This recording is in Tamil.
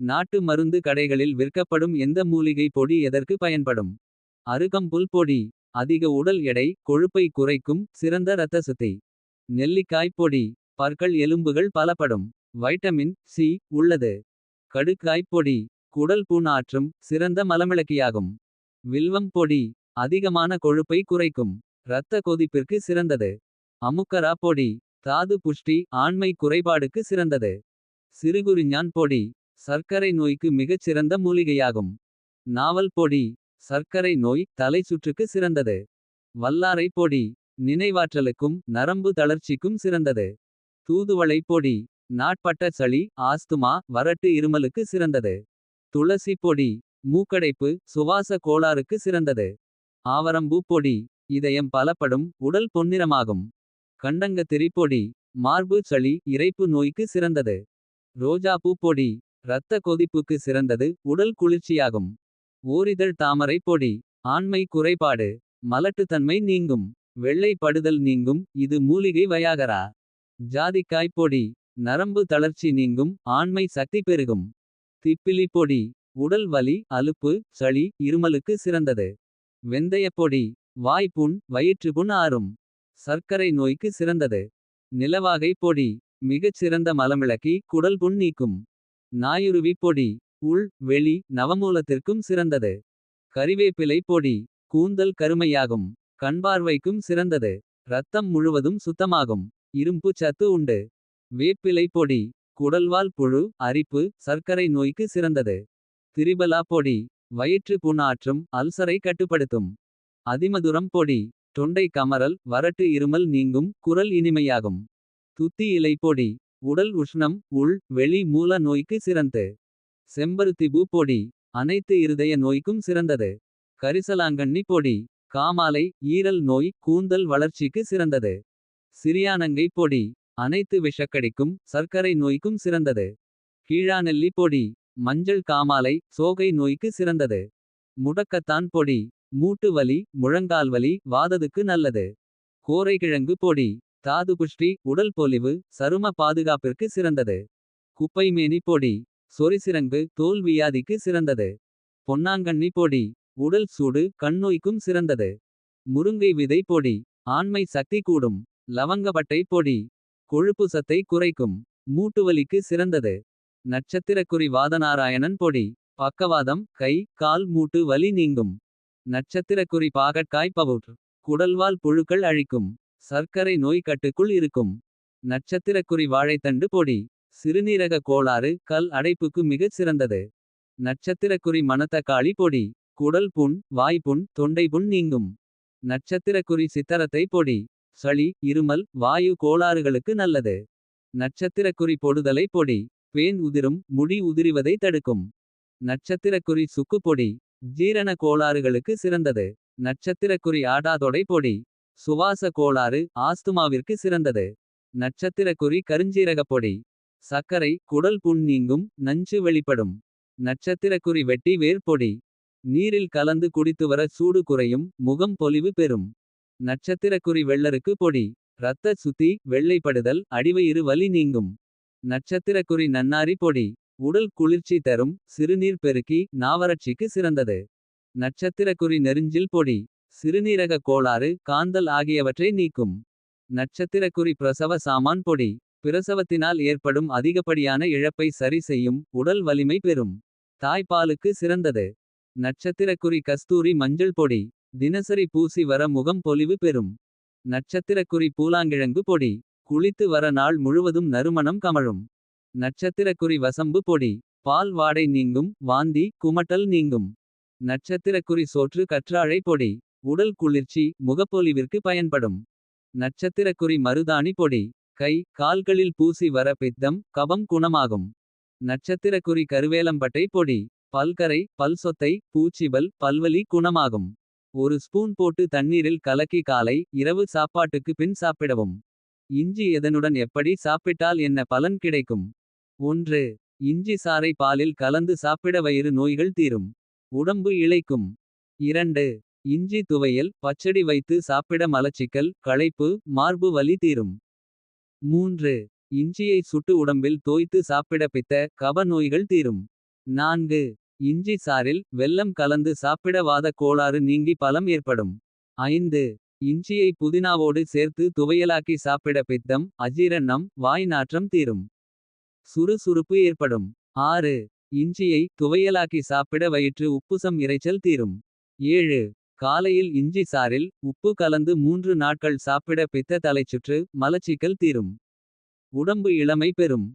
நாட்டு மருந்து கடைகளில் விற்கப்படும் எந்த மூலிகை பொடி எதற்கு பயன்படும். அருகம்புல் பொடி அதிக உடல் எடை கொழுப்பை குறைக்கும். சிறந்த இரத்த சுத்தி நெல்லிக்காய் பொடி பற்கள் எலும்புகள் பலப்படும். வைட்டமின் சி உள்ளது கடுக்காய் பொடி குடல் புண் ஆற்றும். சிறந்த மலமிளக்கியாகும் வில்வம் பொடி அதிகமான கொழுப்பை குறைக்கும். இரத்த கொதிப்பிற்கு சிறந்தது அமுக்கரா பொடி தாது புஷ்டி ஆண்மை குறைபாடுக்கு சிறந்தது. சிறுகுறிஞ்ஞான் பொடி சர்க்கரை நோய்க்கு மிகச் சிறந்த மூலிகையாகும். நாவல் பொடி சர்க்கரை நோய் தலை சுற்றுக்கு சிறந்தது. வல்லாரை பொடி நினைவாற்றலுக்கும் நரம்பு தளர்ச்சிக்கும் சிறந்தது. தூதுவளை பொடி நாட்பட்ட சளி ஆஸ்துமா வறட்டு இருமலுக்கு சிறந்தது. துளசி பொடி மூக்கடைப்பு சுவாச கோளாறுக்கு சிறந்தது. ஆவரம்பூ பொடி இதயம் பலப்படும் உடல் பொன்னிறமாகும். கண்டங்கத்திரி பொடி மார்பு சளி இரைப்பு நோய்க்கு சிறந்தது. ரோஜாப்பூ பொடி இரத்த கொதிப்புக்கு சிறந்தது உடல் குளிர்ச்சியாகும். ஓரிதழ் தாமரை பொடி ஆண்மை குறைபாடு. மலட்டுத்தன்மை நீங்கும் வெள்ளை படுதல் நீங்கும் இது மூலிகை வயாகரா. ஜாதிக்காய் பொடி நரம்பு தளர்ச்சி நீங்கும் ஆண்மை சக்தி பெருகும். திப்பிலி பொடி உடல் வலி அலுப்பு சளி இருமலுக்கு சிறந்தது. வெந்தயப் பொடி வாய்ப்புண் வயிற்றுப்புண் ஆறும். சர்க்கரை நோய்க்கு சிறந்தது. நிலவாகை பொடி மிகச் சிறந்த மலமிளக்கி குடல் புண் நீக்கும். நாயுருவி பொடி உள் வெளி நவமூலத்திற்கும் சிறந்தது. கறிவேப்பிலை பொடி கூந்தல் கருமையாகும். கண்பார்வைக்கும் சிறந்தது இரத்தம் முழுவதும் சுத்தமாகும். இரும்பு சத்து உண்டு வேப்பிலை பொடி குடல்வால் புழு அரிப்பு சர்க்கரை நோய்க்கு சிறந்தது. திரிபலா பொடி வயிற்று புண்ணாற்றும் அல்சரை கட்டுப்படுத்தும். அதிமதுரம் பொடி தொண்டை கமறல் வறட்டு இருமல் நீங்கும் குரல் இனிமையாகும். துத்தி இலை பொடி உடல் உஷ்ணம் உள் வெளி மூல நோய்க்கு சிறந்து. செம்பருத்திபூ பொடி அனைத்து இருதய நோய்க்கும் சிறந்தது. கரிசலாங்கண்ணி பொடி காமாலை ஈரல் நோய் கூந்தல் வளர்ச்சிக்கு சிறந்தது. சிறியானங்கை பொடி அனைத்து விஷக்கடிக்கும் சர்க்கரை நோய்க்கும் சிறந்தது. கீழாநெல்லி பொடி மஞ்சள் காமாலை சோகை நோய்க்கு சிறந்தது. முடக்கத்தான் பொடி மூட்டு வலி முழங்கால் வலி வாததுக்கு நல்லது. கோரைக்கிழங்கு பொடி தாது புஷ்டி உடல் பொலிவு சரும பாதுகாப்பிற்கு சிறந்தது. குப்பைமேனி பொடி சொரிசிரங்கு தோல் வியாதிக்கு சிறந்தது. பொன்னாங்கண்ணி பொடி உடல் சூடு கண்ணோய்க்கும் சிறந்தது. முருங்கை விதை பொடி ஆண்மை சக்தி கூடும். லவங்கப்பட்டை பொடி கொழுப்பு சத்தை குறைக்கும். மூட்டுவலிக்கு சிறந்தது. நட்சத்திரக்குறி வாதநாராயணன் பொடி பக்கவாதம் கை கால் மூட்டு வலி நீங்கும். நட்சத்திரக்குறி பாகற்காய் பவுட்ர் குடல்வால் புழுக்கள் அழிக்கும். சர்க்கரை நோய் கட்டுக்குள் இருக்கும். நட்சத்திரக்குறி வாழைத்தண்டு பொடி சிறுநீரக கோளாறு கல் அடைப்புக்கு மிகச் சிறந்தது. நட்சத்திரக்குறி மணத்தக்காளி பொடி குடல் புண் வாய்ப்புண் தொண்டைப்புண் நீங்கும். நட்சத்திரக்குறி சித்தரத்தை பொடி சளி இருமல் வாயு கோளாறுகளுக்கு நல்லது. நட்சத்திரக்குறி பொடுதலை பொடி பேன் உதிரும் முடி உதிரிவதை தடுக்கும். நட்சத்திரக்குறி சுக்கு பொடி ஜீரண கோளாறுகளுக்கு சிறந்தது. நட்சத்திரக்குறி ஆடாதொடை பொடி சுவாச கோளாறு ஆஸ்துமாவிற்கு சிறந்தது. நட்சத்திரக்குறி கருஞ்சீரகப் பொடி சர்க்கரை குடல் புண் நீங்கும் நஞ்சு வெளிப்படும். நட்சத்திரக்குறி வெட்டி வேர் பொடி நீரில் கலந்து குடித்துவர சூடு குறையும் முகம் பொலிவு பெறும். நட்சத்திரக்குறி வெள்ளருக்கு பொடி இரத்த சுத்தி வெள்ளைப்படுதல் அடிவயிறு வலி நீங்கும். நட்சத்திரக்குறி நன்னாரி பொடி உடல் குளிர்ச்சி தரும் சிறுநீர் பெருக்கி நாவறட்சிக்கு சிறந்தது. நட்சத்திரக்குறி நெருஞ்சில் பொடி சிறுநீரக கோளாறு காந்தல் ஆகியவற்றை நீக்கும். நட்சத்திரக்குறி பிரசவ சாமான் பொடி பிரசவத்தினால் ஏற்படும் அதிகப்படியான இழப்பை சரி செய்யும் உடல் வலிமை பெறும். தாய்ப்பாலுக்கு சிறந்தது. நட்சத்திரக்குறி கஸ்தூரி மஞ்சள் பொடி தினசரி பூசி வர முகம் பொலிவு பெறும். நட்சத்திரக்குறி பூலாங்கிழங்கு பொடி குளித்து வர நாள் முழுவதும் நறுமணம் கமழும். நட்சத்திரக்குறி வசம்பு பொடி பால் வாடை நீங்கும் வாந்தி குமட்டல் நீங்கும். நட்சத்திரக்குறி சோற்று கற்றாழை பொடி உடல் குளிர்ச்சி முகப்பொலிவிற்கு பயன்படும். நட்சத்திரக்குறி மருதாணி பொடி கை கால்களில் பூசி வர பித்தம் கபம் குணமாகும். நட்சத்திரக்குறி கருவேலம்பட்டை பொடி பல்கரை பல் சொத்தை பூச்சிபல் பல்வலி குணமாகும். ஒரு ஸ்பூன் போட்டு தண்ணீரில் கலக்கி காலை இரவு சாப்பாட்டுக்கு பின் சாப்பிடவும். இஞ்சி எதனுடன் எப்படி சாப்பிட்டால் என்ன பலன் கிடைக்கும். ஒன்று இஞ்சி சாறை பாலில் கலந்து சாப்பிட வயிறு நோய்கள் தீரும். உடம்பு இளைக்கும் இரண்டு இஞ்சி துவையல் பச்சடி வைத்து சாப்பிட மலச்சிக்கல் களைப்பு மார்பு வலி தீரும். மூன்று இஞ்சியை சுட்டு உடம்பில் தோய்த்து சாப்பிட பித்த கப நோய்கள் தீரும். நான்கு இஞ்சி சாறில் வெல்லம் கலந்து சாப்பிட வாத கோளாறு நீங்கி பலம் ஏற்படும். ஐந்து இஞ்சியை புதினாவோடு சேர்த்து துவையலாக்கி சாப்பிட பித்தம். அஜீரணம் வாய் நாற்றம் தீரும். சுறுசுறுப்பு ஏற்படும். ஆறு இஞ்சியை துவையலாக்கி சாப்பிட வயிற்று உப்புசம் இரைச்சல் தீரும். ஏழு காலையில் இஞ்சி சாறில் உப்பு கலந்து மூன்று நாட்கள் சாப்பிட பித்த தலைச்சுற்று. மலச்சிக்கல் தீரும். உடம்பு இளமை பெறும்.